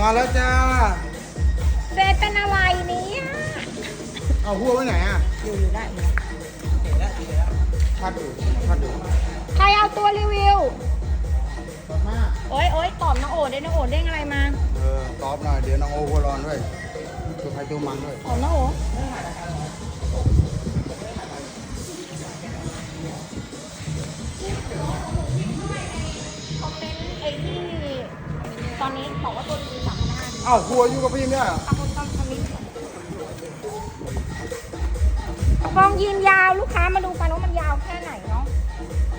มาแล้วจ้าเฟซเป็นอะไรเนี่ยเอาหัวไว้ไหนอะอยู่อยู่ได้อยู่ได้ชัดอยู่ชัดอยู่ใครเอาตัวรีวิว ชัดมาก โอ๊ยโอ๊ยตอบน้องโอดได้น้องโอดเด้งอะไรมา เออตอบหน่อย เดี๋ยวน้องโอหัวร้อนด้วยตัวใครตัวมันด้วยตอบน้องโอคอมเมนต์ไอ้ที่ตอนนี้บอกว่าตัวรีวิว สามพันห้าเอ้าหัวอยู่กับพี่เนี่ยขอบคุณคอมเมนต์ฟองยีนยาวลูกค้ามาดูกันว่ามันยาวแค่ไหนเนาะ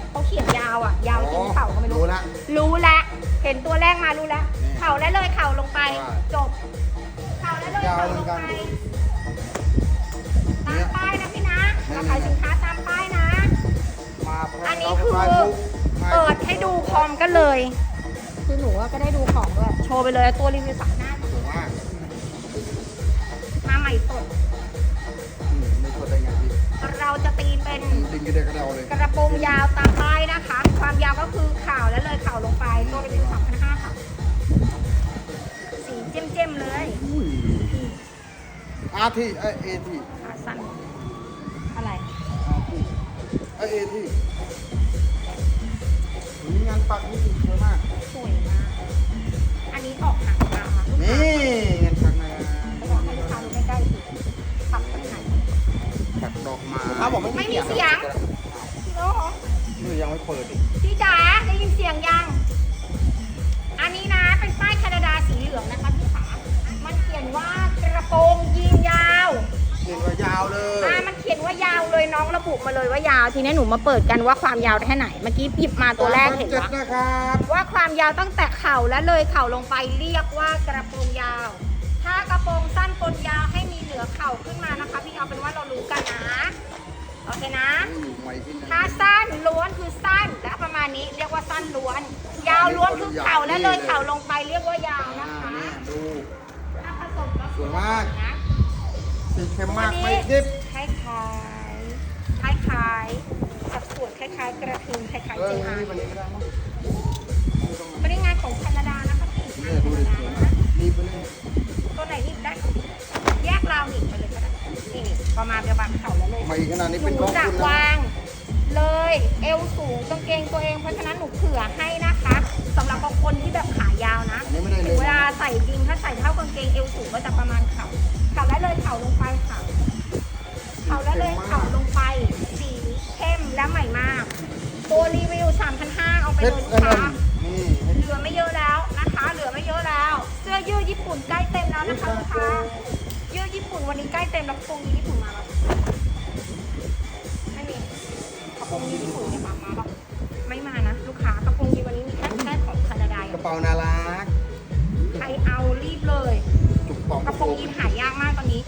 เขาเขียนยาวอะ ยาวจริงเข่าก็ไม่รู้ รู้ละ รู้แล้วเห็นตัวแรกมารู้แล้วนี่เข่าแล้วเลยเข่าลงไปว่าจบ เข่าแล้วเลยยาวเข่าเหมืลองนกันไป ตามป้ายนะพี่นะนี่ เราขายสินค้าตามป้ายนะ มาพร้มอันนี้กับคือไม้มุกไม้เปิดให้ดูคอมกันเลย คือหนูว่าก็ได้ดูของด้วย โชว์ไปเลยตัวรีวิวสามหน้าสวยมาก มาใหม่สด อืมไม่ควรได้ไงพี่เราจะตีเป็นดึงกระเดกกระเดาเลยกระโปรงยาวตามป้ายนะคะ ความยาวก็คือข่าวและเลยข่าวลงไปตัวรีวิว3,500ค่ะ สีเจ้มๆเลยอุ้ยอาร์ทีเอเอทีขาสั้นอะไร เอเอทีมีงานปักนี่สวยมากสวยมาก อันนี้ออกหนังตาลูกนี่ค้างานปัก ดอกไม้ครับผมไม่มีเสียงพี่โลนี่ยังไม่เปิดอีกพี่จ๋าได้ยินเสียงยัง อันนี้นะเป็นป้ายแคนาดาสีเหลืองนะคะพี่ขามันเขียนว่ากระโปรงยีนยาวเขียนว่ายาวเลยอ่ามันเขียนว่ายาวเลยน้องระบุมาเลยว่ายาว ทีนี้หนูมาเปิดกันว่าความยาวแค่ไหน เมื่อกี้หยิบมาตัวแรกเห็นจ็ดปะ นะครับว่าความยาวตั้งแต่เข่าและเลยเข่าลงไปเรียกว่ากระโปรงยาว ถ้ากระโปรงสั้นปนยาวให้มีเหนือเข่าขึ้นมานะคะพี่เอาเป็นว่าเรารู้กันนะ โอเคนะนี่ใหม่ที่ถ้าสั้นล้วนคือสั้นและประมาณนี้เรียกว่าสั้นล้วน ยาวล้วนคือเข่าและเลยเข่าลงไปเรียกว่ายาวอ่านะคะนี่ดูถ้าผสมก็สวยมากนะสีเข้มตัวมากนี้ไม่ดิบคล้ายคล้ายคล้ายคล้ายๆสัดส่วนคล้ายๆกระทิงคล้ายๆเอเจอไอนี่มันนี้ก็ได้มั้งไม่ได้งานของแคนาดานะคะพี่เนี่ยดูดิสวยมากนี่ไปเลยตัวไหนหนีบได้แยกราวหนีบไปเลยก็ได้นี่นี่ ประมาณประมาณเข่าแล้วเลยใหม่ขนาดนี้หเป็นนูของจะคุณนะวางเลยเอวสูงกางเกงตัวเองเพราะฉะนั้นหนูเผื่อให้นะคะสำหรับบางคนที่แบบขายาวนะ อันนี้ไม่ได้เลยเวลาใส่จริงถ้าใส่เท่ากางเกงเอวสูงก็จะประมาณเข่าเข่าแล้วเลยเข่าลงไปค่ะเข่าแล้วเลยเข่าลงไป สีเข้มและใหม่มากตัวรีวิว 3,500เอาไปเพเลชยรลูอักนนั้ค้านนี่เพชรเหลือไม่เยอะแล้วนะคะ เหลือไม่เยอะแล้ว เสื้อยืดญี่ปุ่นใกล้เต็มแล้วนะคะลูกค้ายืด ญี่ปุ่นวันนี้ใกล้เต็มแล้วกระโปรงยีนญี่ปุ่นมาแล้วไม่มีกระโปรงยีนญี่ปุ่นเนี่ยมามาปะไม่มานะ ลูกค้ากระโปรงยีนวันนี้มีแค่แค่ของแคนาดากระเป๋าน่ารักใครเอารีบเลย จุกปองกระโปรงยีนหายากมากตอนนี้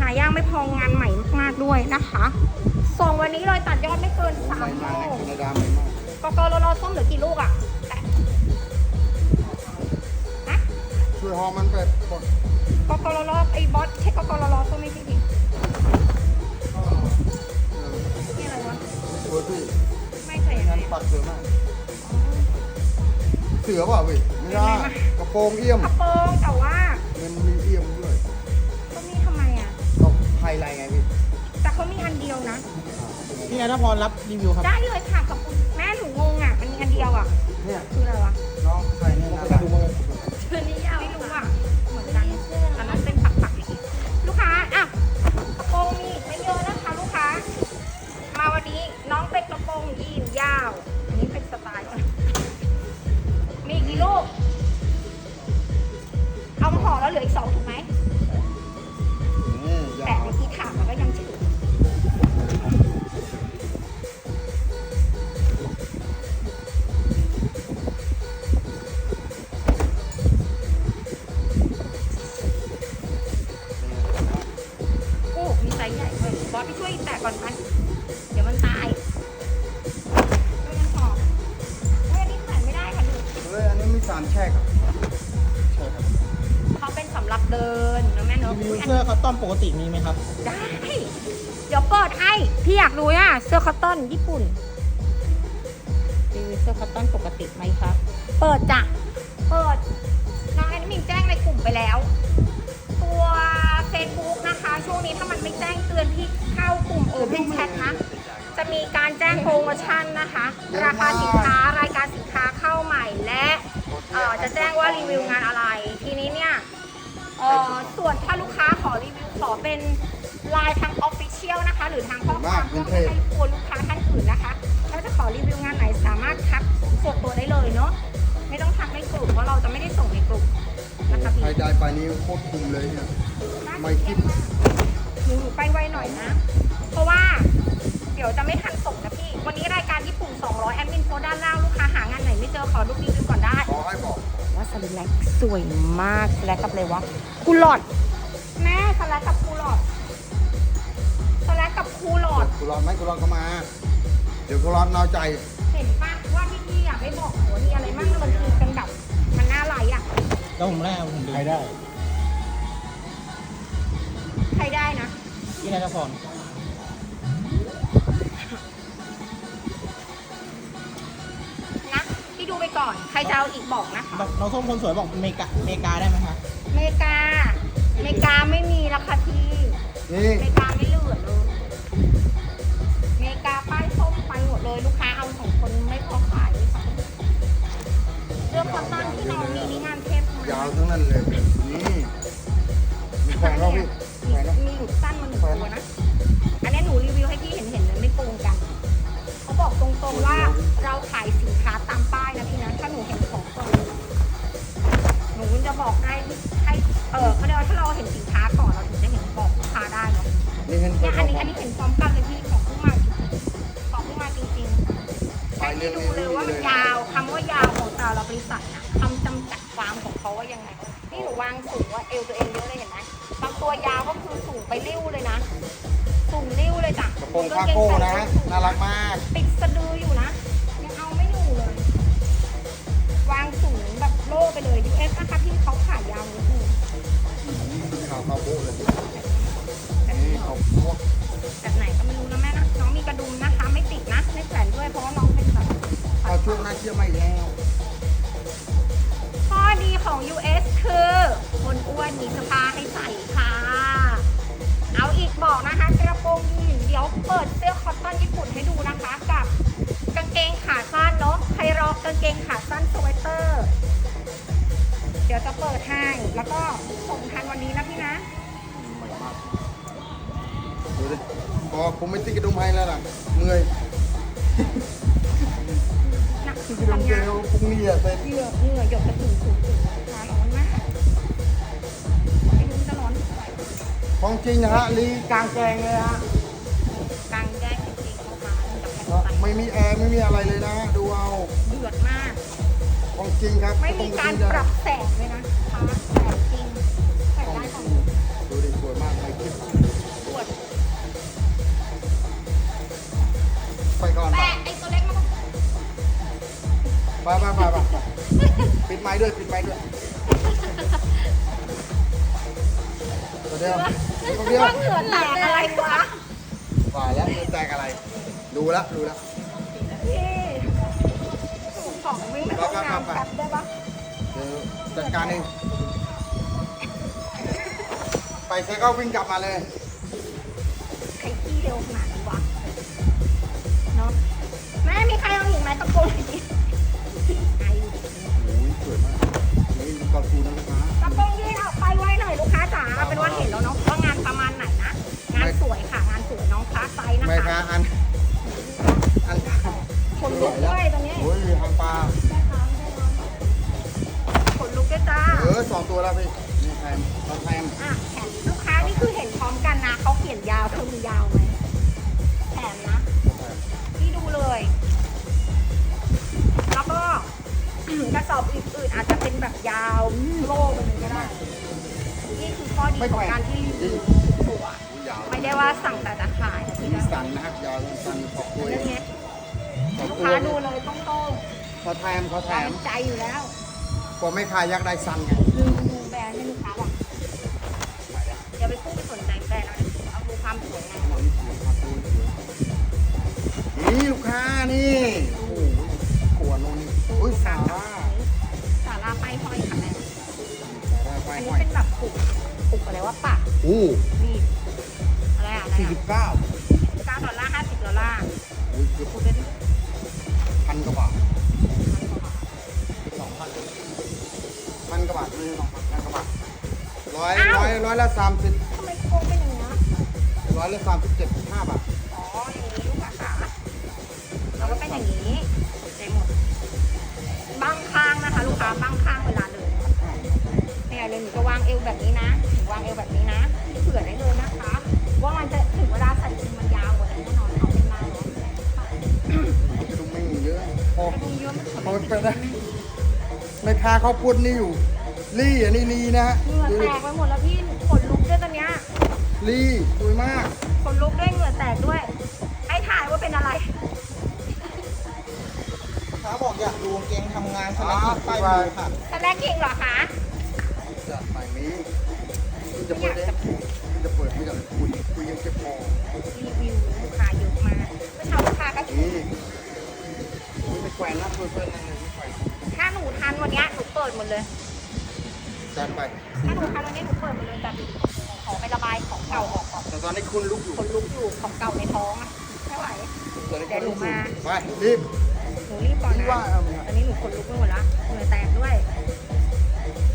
หายากไม่พองานใหม่มากๆด้วยนะคะ ส่งวันนี้เลยตัดยอดไม่เกินสาใหม่มมาโลในแคนาดาใหม่มากกกรรส้มเหลือกี่ลูกอะแต่ฮะช่วยหอมมันไป กดกกรรไอ้บอสใช่กกรรส้มไม่ใช่ดิเออนี่อะไรวะสวยพี่ไม่ใส่อะไรงานปักเสือมาก เสือเปล่าพี่ไม่ได้กระโปรงเอี่ยมกระโปรงแต่ว่ามันมีเอี่ยมด้วยก็มีทำไมอะก็ไฮไลท์ไงพี่แต่เขามีอันเดียวนะพี่นัทพรรับรีวิวครับได้เลยค่ะกับคุณแม่หนูงงอะมันมีอันเดียวอะเนี่ยคืออะไรวะน้องใส่เนี่ยน่ารักเสื้อนี้ยาว ห่อแล้วเหลืออีกสองถูกไหม รีวิวอุ๊ยอันเสื้อคัสตอมปกติมีไหมครับ ได้ เดี๋ยวเปิดให้ พี่อยากรู้อะ เสื้อคอตตอนญี่ปุ่นรีวิวเสื้อคอตตอนปกติไหมครับ เปิดจ้ะ เปิด น้องแอนิมินแจ้งในกลุ่มไปแล้ว ตัว Facebook นะคะ ช่วงนี้ถ้ามันไม่แจ้งเตือนที่เข้ากลุ่ม Open Chat นะ จะมีการแจ้งโปรโมชั่นนะคะ ราคาสินค้ารายการสินค้าเข้าใหม่และเอ่อจะแจ้งว่ารีวิวงานอะไรทีนี้เนี่ยเอ่อส่วนถ้าลูกค้าขอรีวิวขอเป็นไลน์ทางออฟฟิเชียลนะคะ หรือทางข้อความเพื่อไม่ให้กวนลูกค้าท่านอื่นนะคะ ถ้าจะขอรีวิวงานไหนสามารถทักส่วนตัวได้เลยเนาะไม่ต้องทักในกลุ่มเพราะเราจะไม่ได้ส่งในกลุ่มนะคะพี่ใครได้ไปนี้โคตรคุ้มเลยเนี่ยไม่คิดหนูไปไวหน่อยนะ เพราะว่าเดี๋ยวจะไม่ทันส่งนะพี่ วันนี้รายการญี่ปุ่น 200 แอดมินโพสต์ด้านล่างลูกค้าหางานไหนไม่เจอขอดูรีวิวก่อนได้ขอให้บอก ว่าสแลกสวยมากสแลกกับอะไรวะคูหลอดแม่สแลกกับคูหลอดสแลกกับคูหลอดกุหลาบไหมกุหลาบก็มา เดี๋ยวกุหลาบนาวใจ เห็นปะว่าพี่พี่อยากให้บอกหัวมีอะไรบ้างนะมันคือเป็นแบบมันน่าไหลอะแล้วผมแรกผมดูใครได้ ใครได้นะพี่นายนพร ดูไปก่อน ใครจะเอาอีกบอกนะคะ น้องส้มคนสวยบอกอเมริกาอเมริกาได้ไหมคะเมกา เมกาไม่มีราคาที่ นี่เมกาไม่เหลือเลยเมกาป้ายส้มไปหมดเลยลูกค้าเอาสองคนไม่พอขายค่ะเรื่องคอตตอนที่น้องมีนี่งานเทพทั้งยาวนั้นทั้งนั้นเลย ให้เรื่พี่องดูนี้เลยว่ามันเลยยาวคำว่ายาวของแต่ละบริษัทนะคำจำกัดความของเขาว่ายังไง นี่หนูวางสูงว่าเอวตัวเองเยอะเลยเห็นไหมบางตัวยาวก็คือสูงไปริ้วเลยนะ สูงริ้วเลยจ้ะกระโปรงคาโก้นะ น่ารักมาก ติดสะดืออยู่นะ ยังเอาไม่อยู่เลย วางสูงแบบโล่ไปเลย US นะคะที่เขาขายยาวนิดนึงข่าวข่าวโบ้เลยแบบนี่นี้เขาพวกแบบไหน เขาช่วงหน้าเชื่อไม่แล้ว ข้อดีของ US คือ คนอ้วนมีเสื้อผ้าให้ใส่ค่ะ เอาอีกบอกนะคะกระโปรงยีนเดี๋ยวเปิดเสื้อคอตตอนญี่ปุ่นให้ดูนะคะกับกางเกงขาสั้นเนาะใครรอกางเกงขาสั้นสเวตเตอร์ เดี๋ยวจะเปิดให้แล้วก็ส่งทันวันนี้นะพี่นะใหม่มากดูดิพอผมไม่ติดกระดุมให้แล้วล่ะเมื่อย ทำเกงานลพรุ่งนี้อะเสร็จเหงื่อเหงื่อหยดกระตุ่มสูงสูงร้อนมากไม่รู้จะร้อนเท่าไหร่ของจริงนะฮะลีกลางแกงเลยฮะกลางแจ้งจริงๆเขามากับแผ่นไฟไม่มีแอร์ไม่มีอะไรเลยนะดูเอาเดือดมาก ของจริงครับไม่มีการปรับแสงเลยนะคะแสงจริงใส่ได้ของหนูดูดิสวยมากไม่คิดปวดไปก่อนแต่ไอ้ตัวเล็กมันก็ ไปไปไปไปไปปิดไม้ด้วยปิดไม้ด้วยตัวเดียวตัวเดียวว่าเหงื่อแตกอะไรวะฝ่ายแล้วจะแตกอะไรดูแล้วดูแล้วพี่สูงของวิ่งไปห้องน้ำแป๊บได้ปะเดี๋ยวจัดการเองไปเซ็ก็วิ่งกลับมาเลยใครขี้เร็วขนาดนี้วะเนาะแม่มีใครเอาอีกไหมตะโกนหน่อย อดคูนะลูกค้า กระโปรงยีนเอาไปไว้หน่อยลูกค้าจ๋าเป็นว่าเห็นแล้วเนาะว่างานประมาณไหนนะ งานสวยค่ะ งานสวยน้องคลาสไซส์นะไม่คะค้าอัน อันขนลุกด้วยตรงนี้โอ้ยหางปลา ขนลุกด้วยจ้าเออสองตัวแล้วพี่นี่แทมตอนแทมอะ สอบอื่นๆอาจจะเป็นแบบยาวโล่ไปเลยก็ได้นี่คือข้อดีของการที่รีวิวตัวยาวไม่ได้ว่าสั่งแต่จะขายนะพี่นะสันนะครับยาวสันขอบตัวเรื่องนี้ขอบลูกตัวค้าดูเลยต้องโต้งเขาแถมเขาแถเรามเป็นใจอยู่แล้วกว่าไม่ขายยักษ์ได้สันไงดูดูแบรนด์ให้ลูกค้าว่ะอย่าไปพุ่งไปสนใจแบรนด์เราเลยเอาดูความสวยงามนี่ลูกค้านี่โอ้โหขวดโน่นนี่โอ้ยสาร่ อู้นี่อะไรอะอะไรสี่อะสิบเก้าเก้าดอลลาร์ห้าสิบดอลลาร์อุ้ยเกือบพูดได้ดิพันกว่าบาทพันกว่าบาทสองพันพันกว่าบาทไม่ใช่สองพันพันกว่าบาทร้อยร้อยร้อยละสามสิบทำไมโค้งเป็นอย่างเงี้ยร้อยละสามสิบเจ็ดห้าบาทอ๋ออย่างนี้ลูกค้าขาแล้วก็เป็นอย่างนี้ใจหมดบังข้างนะคะ ลูกค้าบังข้างเวลาเดินเนี่ยเลยหนูจะวางเอวแบบนี้นะ หนูวางเอวแบบนี้นะเผื่อได้เลยนะคะ ว่ามันจะถึงเวลาใส่จริงมันยาวกว่านี้แน่นอนเอาเป็นมาเนาะกระดุมไม่มีเยอะพอดูเยอะมันพอไปได้ไม่ค้าเขาพูดนี่อยู่ลี่อันนี้ลีนะฮะเหงื่อดูแตดิกไปหมดแล้วพี่ขนลุกด้วยตอนเนี้ยลี่สวยมากขนลุกด้วยเหงื่อแตกด้วยให้ถ่ายว่าเป็นอะไรเขาบอกอยากดูกางเกงทำงานสมัครไปดูค่ะสแน็คกิ้งเหรอคะจะไปนี้คุณ จะเปิดเองคุณจะเปิดไม่ได้คุณคุณยังเก็บพอรีวิวลูกค้าเยอะมากเมื่อเช้าลูกค้าก็ชมนี่คุณไปแขวนนะเพื่อนเพื่อนนั่นเลยไม่แขวนถ้าหนูทันวันเนี้ยหนูเปิดหมดเลยจัดไปถ้าหนูทันวันนี้หนูเปิดหมดเลยแต่ขอไประบายของเก่าออกก่อนแต่ตอนนี้คุณลุกอยู่คนลุกอยู่ของเก่าในท้องอะไม่ไหวตอนนี้เดี๋ยวหนูมาไปรีบหนูรีบก่อนพี่นะว่าเอาไหมครับตอนนี้หนูคนลุกไปหมดละเหงื่อแตกด้วย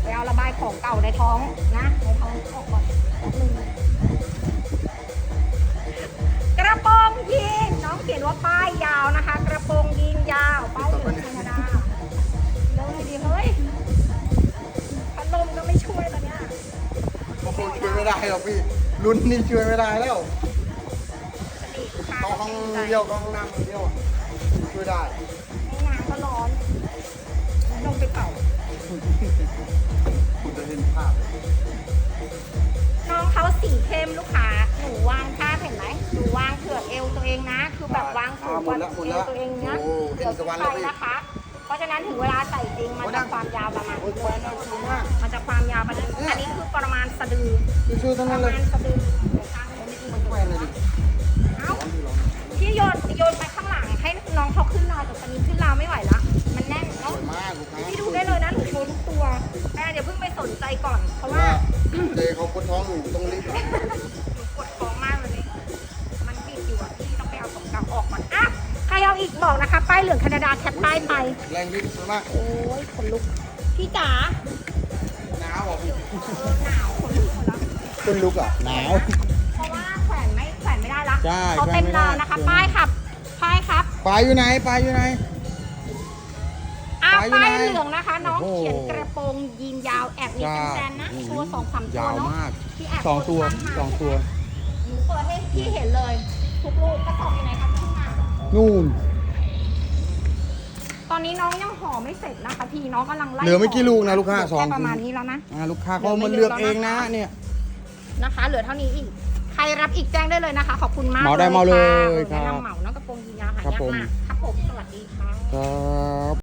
ไปเอาระบายของเก่าในท้องนะ ในท้องออกก่อนแป๊บนึงกระโปรงยีนน้องเขียนว่าป้ายยาวนะคะ กระโปรงยีนยาวป้ายเหลืองธรรมดาเร็วเลยดีเฮ้ยพัดลมก็ไม่ช่วยตอนเนี้ยโอ้โหช่วยไม่ได้หรอกพี่รุ่นนี้ช่วยไม่ได้แล้วสติลูกค้าต้องห้องเดียวต้องห้องน้ำคนเดียวอะช่วยได้ห้องน้ำก็ร้อนลงไปเป่า คุณจะเห็นภาพ น้องเขาสีเข้มลูกค้า หนูวางภาพเห็นไหมหนูวางเผื่อเอวตัวเองนะ คือแบบวางสูงกว่าเอวตัวเองเนี้ยเดี๋ยวจะใส่นะคะ เพราะฉะนั้นถึงเวลาใส่จริงมันจะความยาวประมาณโอ้ยนี้แขวนน่าสวยมาก มันจะความยาวประมาณนี้อันนี้คือประมาณสะดือ ช่วยๆปทั้งนั้ระนเลมายณสะดือเดี๋ยวข้างนี้นิดนึงแขวนเลยดิเอ้า พี่โยนโยนไปข้างหลัง ให้น้องเขาขึ้นราวแต่ตอนนี้ขึ้นราวไม่ไหวละมันแน่นสเนาะวยมากลูกค้าพี่ดูได้เลยนะหนูโชว์ทุกตัวแต่เดี๋ยวเพิ่งไปสนใจก่อนเพราะว่าว่า เจเขาปวดท้องอยู่ต้องรีบหนูปวดท้องมากเลย มันบิดอยู่อะพี่ต้องไปเอาของเก่าออกก่อนอะใครเอาอีกบอกนะคะ ป้ายเหลืองแคนาดาแคปป้ายไป แรงยิ่งสวยมากโอ้ยขนลุก พี่จ๋าหนาวอะพี่เออหนาวขนลุกหมดแล้ว คุณลุกอะหนาว เพราะว่าแขวนไม่แขวนไม่ได้ละใช่เขาเต็มแขวนไม่ได้ ราวนะคะ ป้ายครับ ป้ายครับ ปลายอยู่ไหนปลายอยู่ไหน อะป้ายอยู่ป้ายไหนเหลืองนะคะ น้องโอ้โหเขียนกระโปรงยีนยาวแอบมีจ้าแฟนๆนะโชว์สองสามตัวยาวเนาะมาก ที่แอบสองตัวกดตามหาสองตัว หนูเปิดให้พี่เห็นเลย ทุกลูกกระสอบอยู่ไหนคะขึ้นมานู่น ตอนนี้น้องยังห่อไม่เสร็จนะคะพี่น้องกำลังไล่เหลือไม่กี่ลูกนะลูกค้าเหลืสอง แค่ประมาณนี้แล้วนะ อ่าลูกค้าเขามาเลือกเองนะเนี่ย นะคะ เหลือเท่านี้อีก ใครรับอีกแจ้งได้เลยนะคะ ขอบคุณมากเหมาได้ค่ะเมาเลยออครับแนะนำเหมาน้องกระโปรงยีนยาวหาครับยากผมมากครับผมสวัสดีค่ะ ครับ